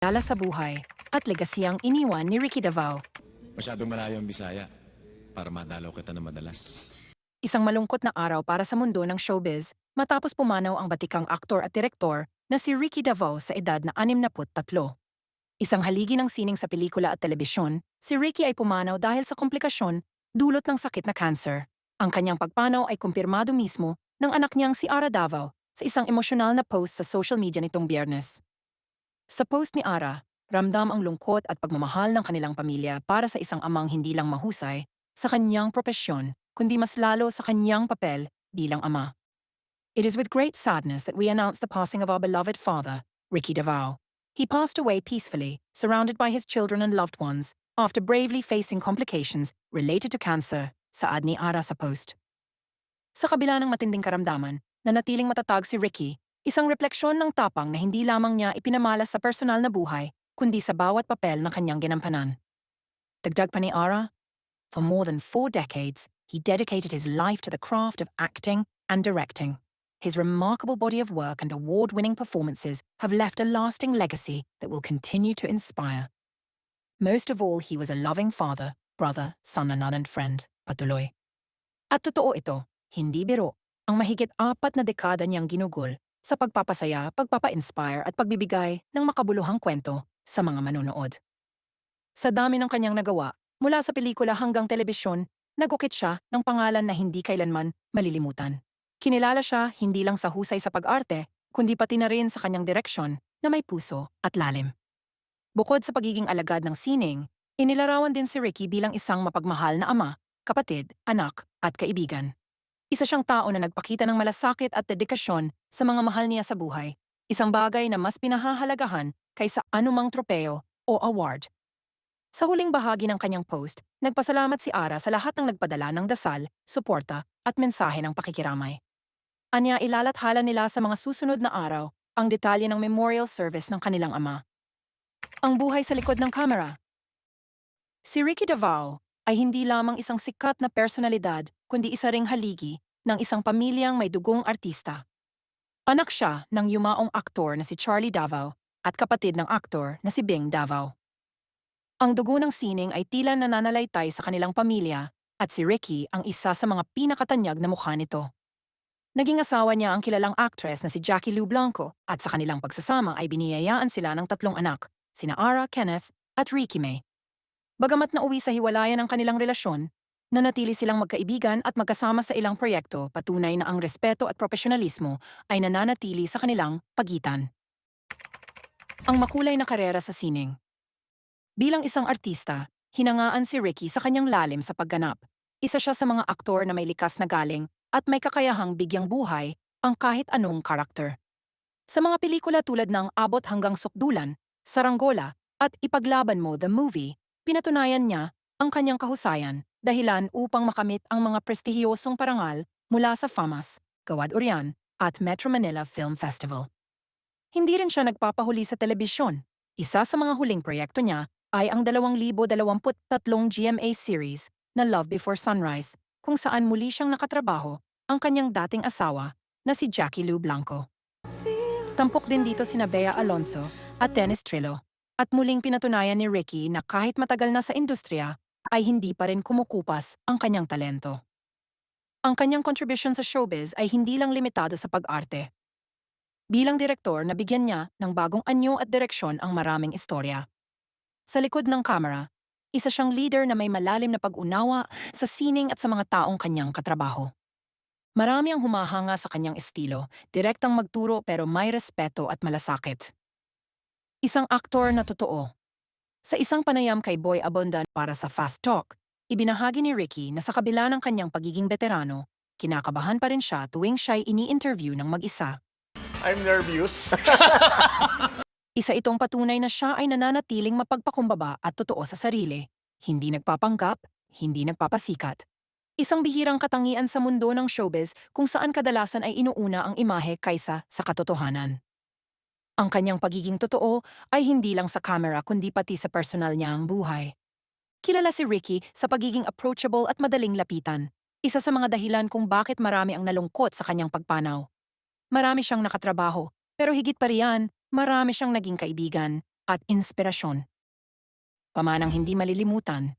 Dala sa buhay at legasiyang iniwan ni Ricky Davao. Masyadong malayo ang Bisaya para madalaw kita na madalas. Isang malungkot na araw para sa mundo ng showbiz matapos pumanaw ang batikang aktor at direktor na si Ricky Davao sa edad na 63. Isang haligi ng sining sa pelikula at telebisyon, si Ricky ay pumanaw dahil sa komplikasyon dulot ng sakit na cancer. Ang kanyang pagpanaw ay kumpirmado mismo ng anak niyang si Ara Davao sa isang emosyonal na post sa social media nitong biyernes. Sa post ni Ara, ramdam ang lungkot at pagmamahal ng kanilang pamilya para sa isang amang hindi lang mahusay sa kanyang propesyon, kundi mas lalo sa kanyang papel bilang ama. It is with great sadness that we announce the passing of our beloved father, Ricky Davao. He passed away peacefully, surrounded by his children and loved ones, after bravely facing complications related to cancer, saad ni Ara sa post. Sa kabila ng matinding karamdaman, nanatiling matatag si Ricky, isang refleksyon ng tapang na hindi lamang niya ipinamalas sa personal na buhay, kundi sa bawat papel na kanyang ginampanan. Dagdag pa ni Ara, For more than four decades, he dedicated his life to the craft of acting and directing. His remarkable body of work and award winning performances have left a lasting legacy that will continue to inspire. Most of all, he was a loving father, brother, son, and friend, patuloy. At totoo ito, hindi biro, ang mahigit apat na dekada niyang ginugol sa pagpapasaya, pagpapa-inspire at pagbibigay ng makabuluhang kwento sa mga manonood. Sa dami ng kanyang nagawa, mula sa pelikula hanggang telebisyon, nagukit siya ng pangalan na hindi kailanman malilimutan. Kinilala siya hindi lang sa husay sa pag-arte, kundi pati na rin sa kanyang direksyon na may puso at lalim. Bukod sa pagiging alagad ng sining, inilarawan din si Ricky bilang isang mapagmahal na ama, kapatid, anak, at kaibigan. Isa siyang tao na nagpakita ng malasakit at dedikasyon sa mga mahal niya sa buhay, isang bagay na mas pinahahalagahan kaysa anumang tropeo o award. Sa huling bahagi ng kanyang post, nagpasalamat si Ara sa lahat ng nagpadala ng dasal, suporta, at mensahe ng pakikiramay. Anya ilalathala nila sa mga susunod na araw ang detalye ng memorial service ng kanilang ama. Ang buhay sa likod ng kamera. Si Ricky Davao ay hindi lamang isang sikat na personalidad kundi isa ring haligi ng isang pamilyang may dugong artista. Anak siya ng yumaong aktor na si Charlie Davao at kapatid ng aktor na si Bing Davao. Ang dugo ng sining ay tila nananalaytay sa kanilang pamilya at si Ricky ang isa sa mga pinakatanyag na mukha nito. Naging asawa niya ang kilalang actress na si Jackie Lou Blanco at sa kanilang pagsasama ay biniyayaan sila ng tatlong anak, sina Ara, Kenneth at Ricky May. Bagamat nauwi sa hiwalayan ang kanilang relasyon, nanatili silang magkaibigan at magkasama sa ilang proyekto patunay na ang respeto at profesionalismo ay nananatili sa kanilang pagitan. Ang makulay na karera sa sining Bilang isang artista, hinangaan si Ricky sa kanyang lalim sa pagganap. Isa siya sa mga aktor na may likas na galing at may kakayahang bigyang buhay ang kahit anong karakter. Sa mga pelikula tulad ng Abot hanggang Sukdulan, Saranggola, at Ipaglaban mo the movie, pinatunayan niya ang kanyang kahusayan dahilan upang makamit ang mga prestihiyosong parangal mula sa FAMAS, Gawad Urian, at Metro Manila Film Festival. Hindi rin siya nagpapahuli sa telebisyon. Isa sa mga huling proyekto niya ay ang 2023 GMA series na Love Before Sunrise, kung saan muli siyang nakatrabaho ang kanyang dating asawa na si Jackie Lou Blanco. Tampok din dito sina Bea Alonso at Dennis Trillo, at muling pinatunayan ni Ricky na kahit matagal na sa industriya, ay hindi pa rin kumukupas ang kanyang talento. Ang kanyang contribution sa showbiz ay hindi lang limitado sa pag-arte. Bilang direktor, nabigyan niya ng bagong anyo at direksyon ang maraming istorya. Sa likod ng kamera, isa siyang leader na may malalim na pag-unawa sa sining at sa mga taong kanyang katrabaho. Marami ang humahanga sa kanyang estilo, direktang magturo pero may respeto at malasakit. Isang aktor na totoo. Sa isang panayam kay Boy Abondan para sa Fast Talk, ibinahagi ni Ricky na sa kabila ng kanyang pagiging veterano, kinakabahan pa rin siya tuwing siya'y ini-interview ng mag-isa. I'm nervous. Isa itong patunay na siya ay nananatiling mapagpakumbaba at totoo sa sarili. Hindi nagpapanggap, hindi nagpapasikat. Isang bihirang katangian sa mundo ng showbiz kung saan kadalasan ay inuuna ang imahe kaysa sa katotohanan. Ang kanyang pagiging totoo ay hindi lang sa camera kundi pati sa personal niya ang buhay. Kilala si Ricky sa pagiging approachable at madaling lapitan. Isa sa mga dahilan kung bakit marami ang nalungkot sa kanyang pagpanaw. Marami siyang nakatrabaho, pero higit pa riyan, marami siyang naging kaibigan at inspirasyon. Pamanang hindi malilimutan.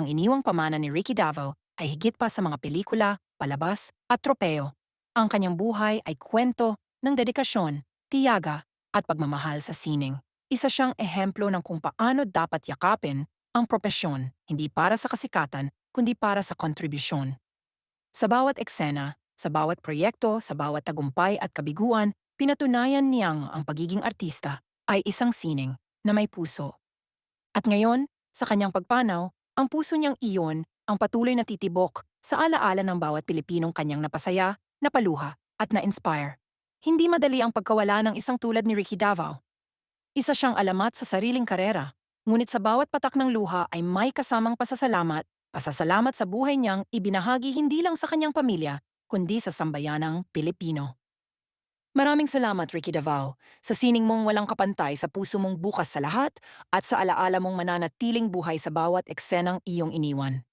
Ang iniwang pamana ni Ricky Davao ay higit pa sa mga pelikula, palabas at tropeo. Ang kanyang buhay ay kwento ng dedikasyon, tiyaga at pagmamahal sa sining. Isa siyang ehemplo ng kung paano dapat yakapin ang propesyon, hindi para sa kasikatan, kundi para sa kontribusyon. Sa bawat eksena, sa bawat proyekto, sa bawat tagumpay at kabiguan, pinatunayan niyang ang pagiging artista ay isang sining na may puso. At ngayon, sa kanyang pagpanaw, ang puso niyang iyon ang patuloy na titibok sa alaala ng bawat Pilipinong kanyang napasaya, napaluha at na-inspire. Hindi madali ang pagkawala ng isang tulad ni Ricky Davao. Isa siyang alamat sa sariling karera, ngunit sa bawat patak ng luha ay may kasamang pasasalamat, pasasalamat sa buhay niyang ibinahagi hindi lang sa kanyang pamilya, kundi sa sambayanang Pilipino. Maraming salamat, Ricky Davao, sa sining mong walang kapantay sa puso mong bukas sa lahat at sa alaala mong mananatiling buhay sa bawat eksenang iyong iniwan.